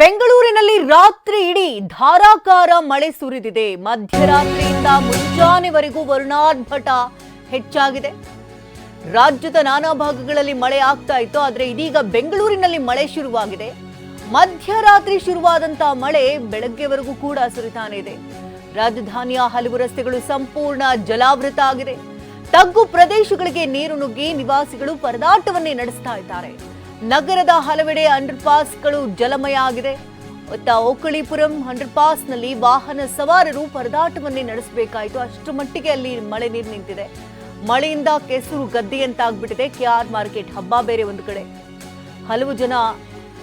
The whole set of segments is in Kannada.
ಬೆಂಗಳೂರಿನಲ್ಲಿ ರಾತ್ರಿ ಇಡೀ ಧಾರಾಕಾರ ಮಳೆ ಸುರಿದಿದೆ. ಮಧ್ಯರಾತ್ರಿಯಿಂದ ಮುಂಜಾನೆವರೆಗೂ ವರುಣಾರ್ಭಟ ಹೆಚ್ಚಾಗಿದೆ. ರಾಜ್ಯದ ನಾನಾ ಭಾಗಗಳಲ್ಲಿ ಮಳೆ ಆಗ್ತಾ ಇತ್ತು, ಆದರೆ ಇದೀಗ ಬೆಂಗಳೂರಿನಲ್ಲಿ ಮಳೆ ಶುರುವಾಗಿದೆ. ಮಧ್ಯರಾತ್ರಿ ಶುರುವಾದಂತಹ ಮಳೆ ಬೆಳಗ್ಗೆವರೆಗೂ ಕೂಡ ಸುರಿತಾನೆ ಇದೆ. ರಾಜಧಾನಿಯ ಹಲವು ರಸ್ತೆಗಳು ಸಂಪೂರ್ಣ ಜಲಾವೃತ ಆಗಿದೆ. ತಗ್ಗು ಪ್ರದೇಶಗಳಿಗೆ ನೀರು ನುಗ್ಗಿ ನಿವಾಸಿಗಳು ಪರದಾಟವನ್ನೇ ನಡೆಸ್ತಾ ಇದ್ದಾರೆ. ನಗರದ ಹಲವೆಡೆ ಅಂಡರ್ಪಾಸ್ಗಳು ಜಲಮಯ ಆಗಿದೆ. ಒತ್ತ ಓಕಳಿಪುರಂ ಅಂಡರ್ಪಾಸ್ನಲ್ಲಿ ವಾಹನ ಸವಾರರು ಪರದಾಟವನ್ನೇ ನಡೆಸಬೇಕಾಯಿತು. ಅಷ್ಟು ಮಟ್ಟಿಗೆ ಅಲ್ಲಿ ಮಳೆ ನೀರು ನಿಂತಿದೆ. ಮಳೆಯಿಂದ ಕೆಸರು ಗದ್ದೆಯಂತಾಗ್ಬಿಟ್ಟಿದೆ. ಕೆಆರ್ ಮಾರ್ಕೆಟ್ ಹಬ್ಬ ಬೇರೆ ಒಂದು ಕಡೆ. ಹಲವು ಜನ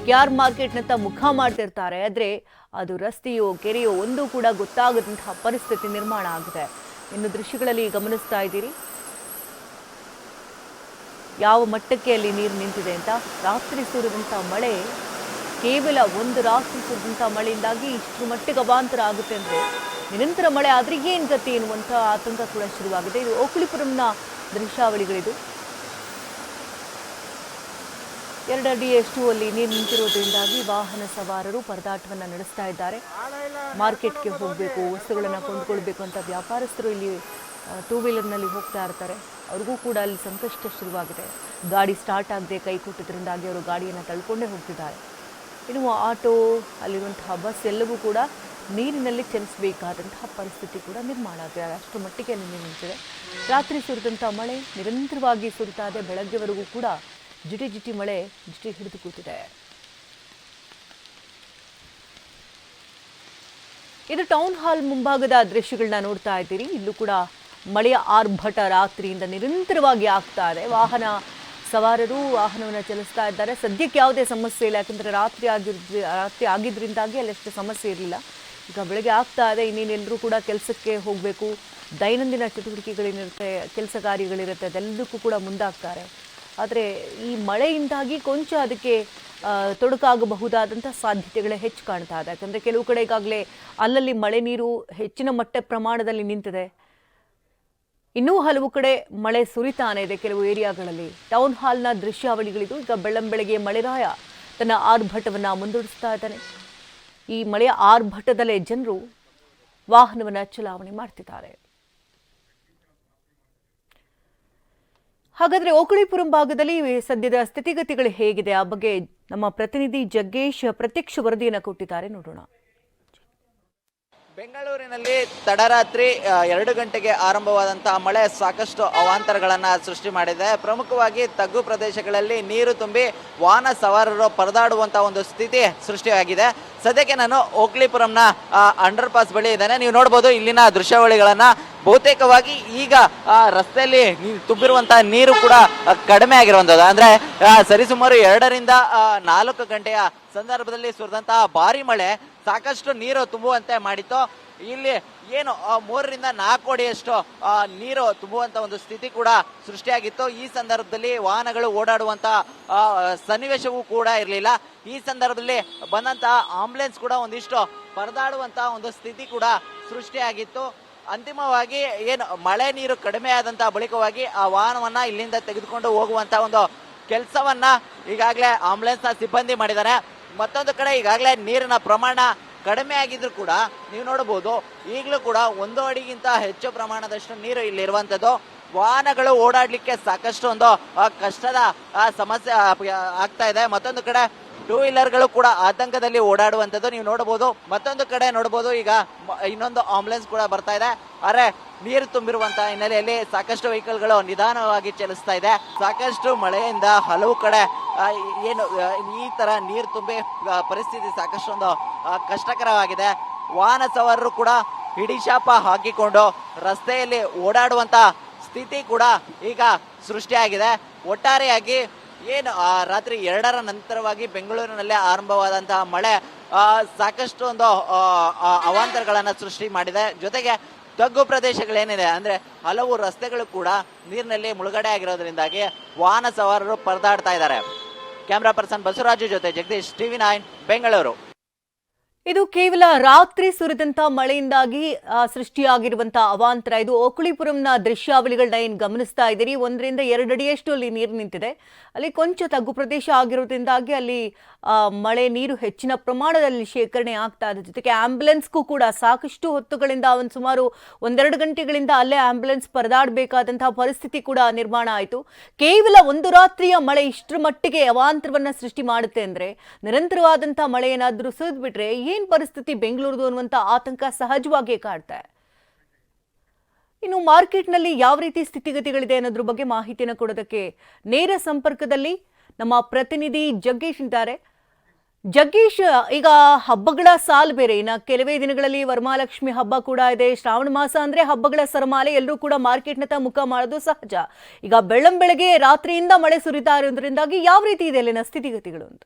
ಕೆಆರ್ ಮಾರ್ಕೆಟ್ನತ್ತ ಮುಖ ಮಾಡ್ತಿರ್ತಾರೆ. ಆದರೆ ಅದು ರಸ್ತೆಯೋ, ಕೆರೆಯೋ ಒಂದೂ ಕೂಡ ಗೊತ್ತಾಗದಂತಹ ಪರಿಸ್ಥಿತಿ ನಿರ್ಮಾಣ ಆಗಿದೆ. ಇನ್ನು ದೃಶ್ಯಗಳಲ್ಲಿ ಗಮನಿಸ್ತಾ ಇದ್ದೀರಿ. ಯಾವ ಮಟ್ಟಕ್ಕೆ ಅಲ್ಲಿ ನೀರು ನಿಂತಿದೆ ಅಂತ? ರಾತ್ರಿ ಸುರಿದಂಥ ಮಳೆ, ಕೇವಲ ಒಂದು ರಾತ್ರಿ ಸುರಿದಂಥ ಮಳೆಯಿಂದಾಗಿ ಇಷ್ಟು ಮಟ್ಟಿಗೆ ಅವಾಂತರ ಆಗುತ್ತೆ ಅಂದರೆ ನಿರಂತರ ಮಳೆ ಆದರೆ ಏನು ಗತಿ ಎನ್ನುವಂಥ ಆತಂಕ ಕೂಡ ಶುರುವಾಗಿದೆ. ಇದು ಓಕುಳಿಪುರಂನ ದೃಶ್ಯಾವಳಿಗಳಿದು. ಎರಡು ಅಡಿಯಷ್ಟು ಅಲ್ಲಿ ನೀರು ನಿಂತಿರೋದ್ರಿಂದಾಗಿ ವಾಹನ ಸವಾರರು ಪರದಾಟವನ್ನು ನಡೆಸ್ತಾ ಇದ್ದಾರೆ. ಮಾರ್ಕೆಟ್ಗೆ ಹೋಗಬೇಕು, ವಸ್ತುಗಳನ್ನು ಕೊಂಡುಕೊಳ್ಬೇಕು ಅಂತ ವ್ಯಾಪಾರಸ್ಥರು ಇಲ್ಲಿ ಟೂ ವೀಲರ್ನಲ್ಲಿ ಹೋಗ್ತಾ ಇರ್ತಾರೆ. ಅವ್ರಿಗೂ ಕೂಡ ಅಲ್ಲಿ ಸಂಕಷ್ಟ ಶುರುವಾಗಿದೆ. ಗಾಡಿ ಸ್ಟಾರ್ಟ್ ಆಗದೆ ಕೈ ಕೊಟ್ಟಿದ್ದರಿಂದಾಗಿ ಅವರು ಗಾಡಿಯನ್ನು ತಳ್ಕೊಂಡೇ ಹೋಗ್ತಿದ್ದಾರೆ. ಇನ್ನು ಆಟೋ, ಅಲ್ಲಿರುವಂತಹ ಬಸ್ ಎಲ್ಲವೂ ಕೂಡ ನೀರಿನಲ್ಲಿ ಚಲಿಸಬೇಕಾದಂತಹ ಪರಿಸ್ಥಿತಿ ಕೂಡ ನಿರ್ಮಾಣ ಆಗಿದೆ. ಅಷ್ಟು ಮಟ್ಟಿಗೆ ಅಲ್ಲಿ ನಿಂತಿದೆ ರಾತ್ರಿ ಸುರಿದಂಥ ಮಳೆ, ನಿರಂತರವಾಗಿ ಸುರಿತಾ ಇದೆ. ಬೆಳಗ್ಗೆವರೆಗೂ ಕೂಡ ಜಿಟಿ ಜಿಟಿ ಮಳೆ, ಜಿಟಿ ಹಿಡಿದು ಕೂತಿದೆ. ಇದು ಟೌನ್ ಹಾಲ್ ಮುಂಭಾಗದ ದೃಶ್ಯಗಳನ್ನ ನೋಡ್ತಾ ಇದ್ದೀರಿ. ಇಲ್ಲೂ ಕೂಡ ಮಳೆಯ ಆರ್ಭಟ ರಾತ್ರಿಯಿಂದ ನಿರಂತರವಾಗಿ ಆಗ್ತಾ ಇದೆ. ವಾಹನ ಸವಾರರು ವಾಹನವನ್ನು ಚಲಿಸ್ತಾ ಇದ್ದಾರೆ. ಸದ್ಯಕ್ಕೆ ಯಾವುದೇ ಸಮಸ್ಯೆ ಇಲ್ಲ. ಯಾಕಂದರೆ ರಾತ್ರಿ ಆಗಿರ್ದ ರಾತ್ರಿ ಆಗಿದ್ದರಿಂದಾಗಿ ಅಲ್ಲಿ ಅಷ್ಟು ಸಮಸ್ಯೆ ಇರಲಿಲ್ಲ. ಈಗ ಬೆಳಗ್ಗೆ ಆಗ್ತಾ ಇದೆ. ಇನ್ನೇನೆಲ್ಲರೂ ಕೂಡ ಕೆಲಸಕ್ಕೆ ಹೋಗಬೇಕು. ದೈನಂದಿನ ಚಟುವಟಿಕೆಗಳೇನಿರುತ್ತೆ ಕೆಲಸ ಕಾರ್ಯಗಳಿರುತ್ತೆ. ಅದೆಲ್ಲದಕ್ಕೂ ಕೂಡ ಮುಂದಾಗ್ತಾರೆ. ಆದರೆ ಈ ಮಳೆಯಿಂದಾಗಿ ಕೊಂಚ ಅದಕ್ಕೆ ತೊಡಕಾಗಬಹುದಾದಂಥ ಸಾಧ್ಯತೆಗಳೇ ಹೆಚ್ಚು ಕಾಣ್ತಾ ಇದೆ. ಯಾಕಂದರೆ ಕೆಲವು ಕಡೆಗಾಗಲೇ ಅಲ್ಲಲ್ಲಿ ಮಳೆ ನೀರು ಹೆಚ್ಚಿನ ಮಟ್ಟ ಪ್ರಮಾಣದಲ್ಲಿ ನಿಂತಿದೆ. ಇನ್ನೂ ಹಲವು ಕಡೆ ಮಳೆ ಸುರಿತಾನೆ ಇದೆ. ಕೆಲವು ಏರಿಯಾಗಳಲ್ಲಿ ಟೌನ್ ಹಾಲ್ನ ದೃಶ್ಯಾವಳಿಗಳಿದು ಈಗ ಬೆಳ್ಳಂಬೆಳಗ್ಗೆ ಮಳೆರಾಯ ತನ್ನ ಆರ್ಭಟವನ್ನು ಮುಂದೂಡಿಸ್ತಾ ಇದ್ದಾನೆ. ಈ ಮಳೆಯ ಆರ್ಭಟದಲ್ಲೇ ಜನರು ವಾಹನವನ್ನು ಚಲಾವಣೆ ಮಾಡ್ತಿದ್ದಾರೆ. ಹಾಗಾದ್ರೆ ಓಕಳಿಪುರಂ ಭಾಗದಲ್ಲಿ ಸದ್ಯದ ಸ್ಥಿತಿಗತಿಗಳು ಹೇಗಿದೆ? ಆ ಬಗ್ಗೆ ನಮ್ಮ ಪ್ರತಿನಿಧಿ ಜಗ್ಗೇಶ್ ಪ್ರತ್ಯಕ್ಷ ವರದಿಯನ್ನು ಕೊಟ್ಟಿದ್ದಾರೆ. ನೋಡೋಣ. ಬೆಂಗಳೂರಿನಲ್ಲಿ ತಡರಾತ್ರಿ ಎರಡು ಗಂಟೆಗೆ ಆರಂಭವಾದಂತಹ ಮಳೆ ಸಾಕಷ್ಟು ಅವಾಂತರಗಳನ್ನು ಸೃಷ್ಟಿ ಮಾಡಿದೆ. ಪ್ರಮುಖವಾಗಿ ತಗ್ಗು ಪ್ರದೇಶಗಳಲ್ಲಿ ನೀರು ತುಂಬಿ ವಾಹನ ಸವಾರರು ಪರದಾಡುವಂತಹ ಒಂದು ಸ್ಥಿತಿ ಸೃಷ್ಟಿಯಾಗಿದೆ. ಸದ್ಯಕ್ಕೆ ನಾನು ಓಕ್ಲಿಪುರಂನ ಅಂಡರ್ ಪಾಸ್ ಬಳಿ ಇದ್ದೇನೆ. ನೀವು ನೋಡ್ಬೋದು ಇಲ್ಲಿನ ದೃಶ್ಯಾವಳಿಗಳನ್ನ ಬಹುತೇಕವಾಗಿ ಈಗ ರಸ್ತೆಯಲ್ಲಿ ತುಂಬಿರುವಂತಹ ನೀರು ಕೂಡ ಕಡಿಮೆ ಆಗಿರುವಂಥದ್ದು ಅಂದ್ರೆ ಸರಿಸುಮಾರು ಎರಡರಿಂದ ನಾಲ್ಕು ಗಂಟೆಯ ಸಂದರ್ಭದಲ್ಲಿ ಸುರಿದಂತಹ ಭಾರಿ ಮಳೆ ಸಾಕಷ್ಟು ನೀರು ತುಂಬುವಂತೆ ಮಾಡಿತ್ತು. ಇಲ್ಲಿ ಏನು ಮೂರರಿಂದ ನಾಲ್ಕು ಅಡಿಯಷ್ಟು ನೀರು ತುಂಬುವಂತ ಒಂದು ಸ್ಥಿತಿ ಕೂಡ ಸೃಷ್ಟಿಯಾಗಿತ್ತು. ಈ ಸಂದರ್ಭದಲ್ಲಿ ವಾಹನಗಳು ಓಡಾಡುವಂತ ಸನ್ನಿವೇಶವೂ ಕೂಡ ಇರಲಿಲ್ಲ. ಈ ಸಂದರ್ಭದಲ್ಲಿ ಬಂದಂತಹ ಆಂಬುಲೆನ್ಸ್ ಕೂಡ ಒಂದಿಷ್ಟು ಪರದಾಡುವಂತ ಒಂದು ಸ್ಥಿತಿ ಕೂಡ ಸೃಷ್ಟಿಯಾಗಿತ್ತು. ಅಂತಿಮವಾಗಿ ಏನು ಮಳೆ ನೀರು ಕಡಿಮೆ ಆದಂತಹ ಬಳಿಕವಾಗಿ ಆ ವಾಹನವನ್ನ ಇಲ್ಲಿಂದ ತೆಗೆದುಕೊಂಡು ಹೋಗುವಂತ ಒಂದು ಕೆಲಸವನ್ನ ಈಗಾಗಲೇ ಆಂಬುಲೆನ್ಸ್ನ ಸಿಬ್ಬಂದಿ ಮಾಡಿದ್ದಾರೆ. ಮತ್ತೊಂದು ಕಡೆ ಈಗಾಗಲೇ ನೀರಿನ ಪ್ರಮಾಣ ಕಡಿಮೆ ಆಗಿದ್ರು ಕೂಡ ನೀವು ನೋಡಬಹುದು, ಈಗಲೂ ಕೂಡ ಒಂದು ಅಡಿಗಿಂತ ಹೆಚ್ಚು ಪ್ರಮಾಣದಷ್ಟು ನೀರು ಇಲ್ಲಿ ಇರುವಂತದ್ದು. ವಾಹನಗಳು ಓಡಾಡ್ಲಿಕ್ಕೆ ಸಾಕಷ್ಟು ಒಂದು ಕಷ್ಟದ ಸಮಸ್ಯೆ ಆಗ್ತಾ ಇದೆ. ಮತ್ತೊಂದು ಕಡೆ ಟೂ ವೀಲರ್ಗಳು ಕೂಡ ಆತಂಕದಲ್ಲಿ ಓಡಾಡುವಂಥದ್ದು ನೀವು ನೋಡಬಹುದು. ಮತ್ತೊಂದು ಕಡೆ ನೋಡಬಹುದು, ಈಗ ಇನ್ನೊಂದು ಆಂಬುಲೆನ್ಸ್ ಕೂಡ ಬರ್ತಾ ಇದೆ. ಆದರೆ ನೀರು ತುಂಬಿರುವಂತಹ ಹಿನ್ನೆಲೆಯಲ್ಲಿ ಸಾಕಷ್ಟು ವೆಹಿಕಲ್ಗಳು ನಿಧಾನವಾಗಿ ಚಲಿಸ್ತಾ ಇದೆ. ಸಾಕಷ್ಟು ಮಳೆಯಿಂದ ಹಲವು ಕಡೆ ಏನು ಈ ತರ ನೀರು ತುಂಬಿ ಪರಿಸ್ಥಿತಿ ಸಾಕಷ್ಟು ಒಂದು ಕಷ್ಟಕರವಾಗಿದೆ. ವಾಹನ ಸವಾರರು ಕೂಡ ಹಿಡಿಶಾಪ ಹಾಕಿಕೊಂಡು ರಸ್ತೆಯಲ್ಲಿ ಓಡಾಡುವಂತ ಸ್ಥಿತಿ ಕೂಡ ಈಗ ಸೃಷ್ಟಿಯಾಗಿದೆ. ಒಟ್ಟಾರೆಯಾಗಿ ಏನು ರಾತ್ರಿ ಎರಡರ ನಂತರವಾಗಿ ಬೆಂಗಳೂರಿನಲ್ಲೇ ಆರಂಭವಾದಂತಹ ಮಳೆ ಸಾಕಷ್ಟು ಒಂದು ಅವಾಂತರಗಳನ್ನ ಸೃಷ್ಟಿ ಮಾಡಿದೆ. ಜೊತೆಗೆ ತಗ್ಗು ಪ್ರದೇಶಗಳೇನಿದೆ, ಅಂದ್ರೆ ಹಲವು ರಸ್ತೆಗಳು ಕೂಡ ನೀರಿನಲ್ಲಿ ಮುಳುಗಡೆ ಆಗಿರೋದ್ರಿಂದಾಗಿ ವಾಹನ ಸವಾರರು ಪರದಾಡ್ತಾ ಇದ್ದಾರೆ. ಕ್ಯಾಮ್ರಾ ಪರ್ಸನ್ ಬಸವರಾಜು ಜೊತೆ ಜಗದೀಶ್, ಟಿವಿ ನೈನ್, ಬೆಂಗಳೂರು. ಇದು ಕೇವಲ ರಾತ್ರಿ ಸುರಿದಂತ ಮಳೆಯಿಂದಾಗಿ ಸೃಷ್ಟಿಯಾಗಿರುವಂತಹ ಸೃಷ್ಟಿಯಾಗಿರುವಂತ ಅವಾಂತರ. ಇದು ಓಕುಳಿಪುರಂನ ದೃಶ್ಯಾವಳಿಗಳನ್ನ ಏನು ಗಮನಿಸ್ತಾ ಇದ್ದೀರಿ? ಒಂದರಿಂದ ಎರಡು ಅಡಿಯಷ್ಟು ಅಲ್ಲಿ ನೀರು ನಿಂತಿದೆ. ಅಲ್ಲಿ ಕೊಂಚ ತಗ್ಗು ಪ್ರದೇಶ ಆಗಿರೋದ್ರಿಂದಾಗಿ ಅಲ್ಲಿ ಮಳೆ ನೀರು ಹೆಚ್ಚಿನ ಪ್ರಮಾಣದಲ್ಲಿ ಶೇಖರಣೆ ಆಗ್ತಾ ಇದೆ. ಜೊತೆಗೆ ಆಂಬ್ಯುಲೆನ್ಸ್ಗೂ ಕೂಡ ಸಾಕಷ್ಟು ಹೊತ್ತುಗಳಿಂದ, ಒಂದು ಸುಮಾರು ಒಂದೆರಡು ಗಂಟೆಗಳಿಂದ ಅಲ್ಲೇ ಆಂಬ್ಯುಲೆನ್ಸ್ ಪರದಾಡಬೇಕಾದಂತಹ ಪರಿಸ್ಥಿತಿ ಕೂಡ ನಿರ್ಮಾಣ ಆಯಿತು. ಕೇವಲ ಒಂದು ರಾತ್ರಿಯ ಮಳೆ ಇಷ್ಟರ ಮಟ್ಟಿಗೆ ಅವಾಂತರವನ್ನು ಸೃಷ್ಟಿ ಮಾಡುತ್ತೆ ಅಂದರೆ ನಿರಂತರವಾದಂತಹ ಮಳೆ ಏನಾದರೂ ಸುರಿದ್ಬಿಟ್ರೆ, ಏನ್ ಪರಿಸ್ಥಿತಿ ಬೆಂಗಳೂರದು ಅನ್ನುವಂತ ಆತಂಕ ಸಹಜವಾಗಿ ಕಾಡ್ತಾ ಇನ್ನು ಮಾರ್ಕೆಟ್ನಲ್ಲಿ ಯಾವ ರೀತಿ ಸ್ಥಿತಿಗತಿಗಳಿದೆ ಅನ್ನೋದ್ರ ಬಗ್ಗೆ ಮಾಹಿತಿಯನ್ನು ಕೊಡೋದಕ್ಕೆ ನೇರ ಸಂಪರ್ಕದಲ್ಲಿ ನಮ್ಮ ಪ್ರತಿನಿಧಿ ಜಗ್ಗೇಶ್ ಇದ್ದಾರೆ. ಜಗ್ಗೇಶ್, ಈಗ ಹಬ್ಬಗಳ ಸಾಲ್ ಬೇರೆ. ಇನ್ನ ಕೆಲವೇ ದಿನಗಳಲ್ಲಿ ವರಮಹಾಲಕ್ಷ್ಮಿ ಹಬ್ಬ ಕೂಡ ಇದೆ. ಶ್ರಾವಣ ಮಾಸ ಅಂದ್ರೆ ಹಬ್ಬಗಳ ಸರಮಾಲೆ ಎಲ್ಲರೂ ಕೂಡ ಮಾರ್ಕೆಟ್ನತ್ತ ಮುಖ ಮಾಡೋದು ಸಹಜ. ಈಗ ಬೆಳ್ಳಂ ಬೆಳಗ್ಗೆ ರಾತ್ರಿಯಿಂದ ಮಳೆ ಸುರಿತಾ ಇರೋದ್ರಿಂದಾಗಿ ಯಾವ ರೀತಿ ಇದೆ ಅಲ್ಲಿನ ಸ್ಥಿತಿಗತಿಗಳು ಅಂತ?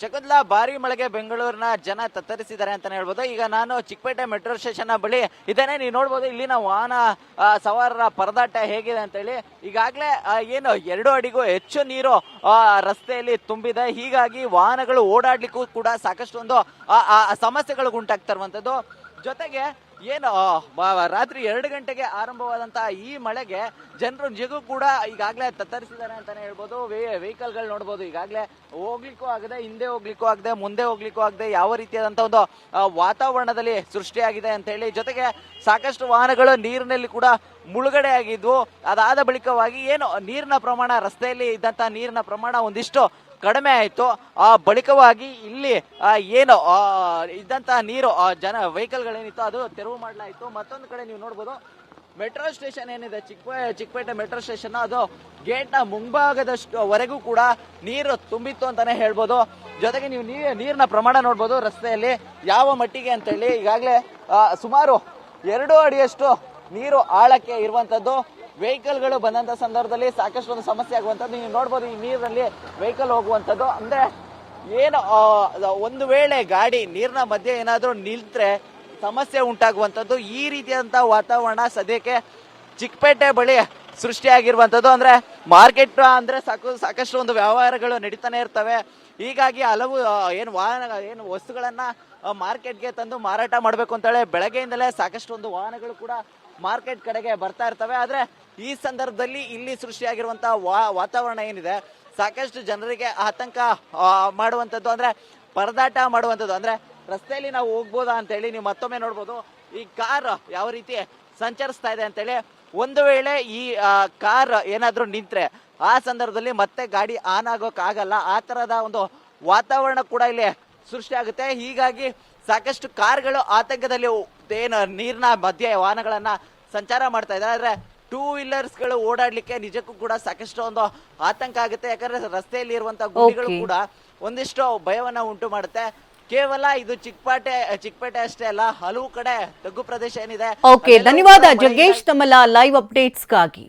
ಶಕುಂತಲಾ ಭಾರಿ ಮಳೆಗೆ ಬೆಂಗಳೂರಿನ ಜನ ತತ್ತರಿಸಿದ್ದಾರೆ ಅಂತಾನೆ ಹೇಳ್ಬೋದು. ಈಗ ನಾನು ಚಿಕ್ಕಪೇಟೆ ಮೆಟ್ರೋ ಸ್ಟೇಷನ್ ಬಳಿ ಇದೇನೆ ನೀವು ನೋಡ್ಬೋದು ಇಲ್ಲಿನ ವಾಹನ ಸವಾರರ ಪರದಾಟ ಹೇಗಿದೆ ಅಂತೇಳಿ. ಈಗಾಗಲೇ ಏನು ಎರಡು ಅಡಿಗೂ ಹೆಚ್ಚು ನೀರು ರಸ್ತೆಯಲ್ಲಿ ತುಂಬಿದೆ. ಹೀಗಾಗಿ ವಾಹನಗಳು ಓಡಾಡ್ಲಿಕ್ಕೂ ಕೂಡ ಸಾಕಷ್ಟು ಒಂದು ಸಮಸ್ಯೆಗಳು ಉಂಟಾಗ್ತಾ ಇರುವಂತದ್ದು. ಜೊತೆಗೆ ಏನು? ರಾತ್ರಿ ಎರಡು ಗಂಟೆಗೆ ಆರಂಭವಾದಂತಹ ಈ ಮಳೆಗೆ ಜನರು ನಿಜಕ್ಕೂ ಕೂಡ ಈಗಾಗಲೇ ತತ್ತರಿಸಿದ್ದಾರೆ ಅಂತಾನೆ ಹೇಳ್ಬೋದು. ವೆಹಿಕಲ್ಗಳು ನೋಡ್ಬೋದು. ಈಗಾಗಲೇ ಹೋಗ್ಲಿಕ್ಕೂ ಆಗದೆ, ಹಿಂದೆ ಹೋಗ್ಲಿಕ್ಕೂ ಆಗದೆ, ಮುಂದೆ ಹೋಗ್ಲಿಕ್ಕೂ ಆಗದೆ ಯಾವ ರೀತಿಯಾದಂಥ ಒಂದು ವಾತಾವರಣದಲ್ಲಿ ಸೃಷ್ಟಿಯಾಗಿದೆ ಅಂತ ಹೇಳಿ, ಜೊತೆಗೆ ಸಾಕಷ್ಟು ವಾಹನಗಳು ನೀರಿನಲ್ಲಿ ಕೂಡ ಮುಳುಗಡೆ ಆಗಿದ್ವು ಅದಾದ ಬಳಿಕವಾಗಿ ಏನು, ನೀರಿನ ಪ್ರಮಾಣ, ರಸ್ತೆಯಲ್ಲಿ ಇದ್ದಂತಹ ನೀರಿನ ಪ್ರಮಾಣ ಒಂದಿಷ್ಟು ಕಡಿಮೆ ಆಯಿತು. ಆ ಬಳಿಕವಾಗಿ ಇಲ್ಲಿ ಏನು ಇದ್ದಂತಹ ನೀರು ಆ, ಜನ ವೆಹಿಕಲ್ಗಳೇನಿತ್ತು ಅದು ತೆರವು ಮಾಡಲಾಯಿತು. ಮತ್ತೊಂದು ಕಡೆ ನೀವು ನೋಡ್ಬೋದು ಮೆಟ್ರೋ ಸ್ಟೇಷನ್ ಏನಿದೆ ಚಿಕ್ಕ ಚಿಕ್ಕಪೇಟೆ ಮೆಟ್ರೋ ಸ್ಟೇಷನ್ ಅದು ಗೇಟ್ನ ಮುಂಭಾಗದಷ್ಟು ವರೆಗೂ ಕೂಡ ನೀರು ತುಂಬಿತ್ತು ಅಂತಾನೆ ಹೇಳ್ಬೋದು. ಜೊತೆಗೆ ನೀವು ನೀರಿನ ಪ್ರಮಾಣ ನೋಡ್ಬೋದು ರಸ್ತೆಯಲ್ಲಿ ಯಾವ ಮಟ್ಟಿಗೆ ಅಂತ ಹೇಳಿ ಈಗಾಗಲೇ ಸುಮಾರು ಎರಡು ಅಡಿಯಷ್ಟು ನೀರು ಆಳಕ್ಕೆ ಇರುವಂತದ್ದು. ವೆಹಿಕಲ್ಗಳು ಬಂದಂತ ಸಂದರ್ಭದಲ್ಲಿ ಸಾಕಷ್ಟು ಒಂದು ಸಮಸ್ಯೆ ಆಗುವಂತದ್ದು ನೀವು ನೋಡ್ಬೋದು ಈ ನೀರಿನಲ್ಲಿ ವೆಹಿಕಲ್ ಹೋಗುವಂತದ್ದು ಅಂದ್ರೆ ಏನು ಒಂದು ವೇಳೆ ಗಾಡಿ ನೀರಿನ ಮಧ್ಯೆ ಏನಾದರೂ ನಿಲ್ತರೆ ಸಮಸ್ಯೆ ಉಂಟಾಗುವಂಥದ್ದು. ಈ ರೀತಿಯಾದಂಥ ವಾತಾವರಣ ಸದ್ಯಕ್ಕೆ ಚಿಕ್ಕಪೇಟೆ ಬಳಿ ಸೃಷ್ಟಿಯಾಗಿರುವಂಥದ್ದು. ಅಂದ್ರೆ ಮಾರ್ಕೆಟ್, ಅಂದ್ರೆ ಸಾಕು ಸಾಕಷ್ಟು ಒಂದು ವ್ಯವಹಾರಗಳು ನಡೀತಾನೆ ಇರ್ತವೆ. ಹೀಗಾಗಿ ಹಲವು ಏನು ವಾಹನ, ಏನು ವಸ್ತುಗಳನ್ನ ಮಾರ್ಕೆಟ್ಗೆ ತಂದು ಮಾರಾಟ ಮಾಡಬೇಕು ಅಂತೇಳಿ ಬೆಳಗ್ಗೆಯಿಂದಲೇ ಸಾಕಷ್ಟು ಒಂದು ವಾಹನಗಳು ಕೂಡ ಮಾರ್ಕೆಟ್ ಕಡೆಗೆ ಬರ್ತಾ ಇರ್ತವೆ. ಆದ್ರೆ ಈ ಸಂದರ್ಭದಲ್ಲಿ ಇಲ್ಲಿ ಸೃಷ್ಟಿಯಾಗಿರುವಂತಹ ವಾ, ವಾತಾವರಣ ಏನಿದೆ, ಸಾಕಷ್ಟು ಜನರಿಗೆ ಆತಂಕ ಮಾಡುವಂಥದ್ದು, ಅಂದ್ರೆ ಪರದಾಟ ಮಾಡುವಂಥದ್ದು, ಅಂದ್ರೆ ರಸ್ತೆಯಲ್ಲಿ ನಾವು ಹೋಗ್ಬೋದಾ ಅಂತೇಳಿ ನೀವು ಮತ್ತೊಮ್ಮೆ ನೋಡ್ಬೋದು. ಈ ಕಾರ್ ಯಾವ ರೀತಿ ಸಂಚರಿಸ್ತಾ ಇದೆ ಅಂತೇಳಿ ಒಂದು ವೇಳೆ ಈ ಕಾರ್ ಏನಾದರೂ ನಿಂತ್ರೆ, ಆ ಸಂದರ್ಭದಲ್ಲಿ ಮತ್ತೆ ಗಾಡಿ ಆನ್ ಆಗೋಕ್ಕಾಗಲ್ಲ. ಆ ತರದ ಒಂದು ವಾತಾವರಣ ಕೂಡ ಇಲ್ಲಿ ಸೃಷ್ಟಿಯಾಗುತ್ತೆ. ಹೀಗಾಗಿ ಸಾಕಷ್ಟು ಕಾರ್ಗಳು ಆತಂಕದಲ್ಲಿ ಏನು ನೀರಿನ ಮಧ್ಯೆ ವಾಹನಗಳನ್ನು ಸಂಚಾರ ಮಾಡ್ತಾ ಇದ್ದಾರೆ. ಆದ್ರೆ ಟೂ ವೀಲರ್ಸ್ಗಳು ಓಡಾಡ್ಲಿಕ್ಕೆ ನಿಜಕ್ಕೂ ಕೂಡ ಸಾಕಷ್ಟು ಒಂದು ಆತಂಕ ಆಗುತ್ತೆ. ಯಾಕಂದ್ರೆ ರಸ್ತೆಯಲ್ಲಿ ಇರುವಂತಹ ಗುಂಡಿಗಳು ಕೂಡ ಒಂದಿಷ್ಟು ಭಯವನ್ನ ಉಂಟು ಮಾಡುತ್ತೆ. ಕೇವಲ ಇದು ಚಿಕ್ಕಪೇಟೆ ಚಿಕ್ಕಪೇಟೆ ಅಷ್ಟೇ ಅಲ್ಲ ಹಲವು ಕಡೆ ತಗ್ಗು ಪ್ರದೇಶ ಏನಿದೆ. ಓಕೆ ಧನ್ಯವಾದ ಜಗ್ಗೇಶ್ ತಮ್ಮಲ್ಲ ಲೈವ್ ಅಪ್ಡೇಟ್ಸ್ಗಾಗಿ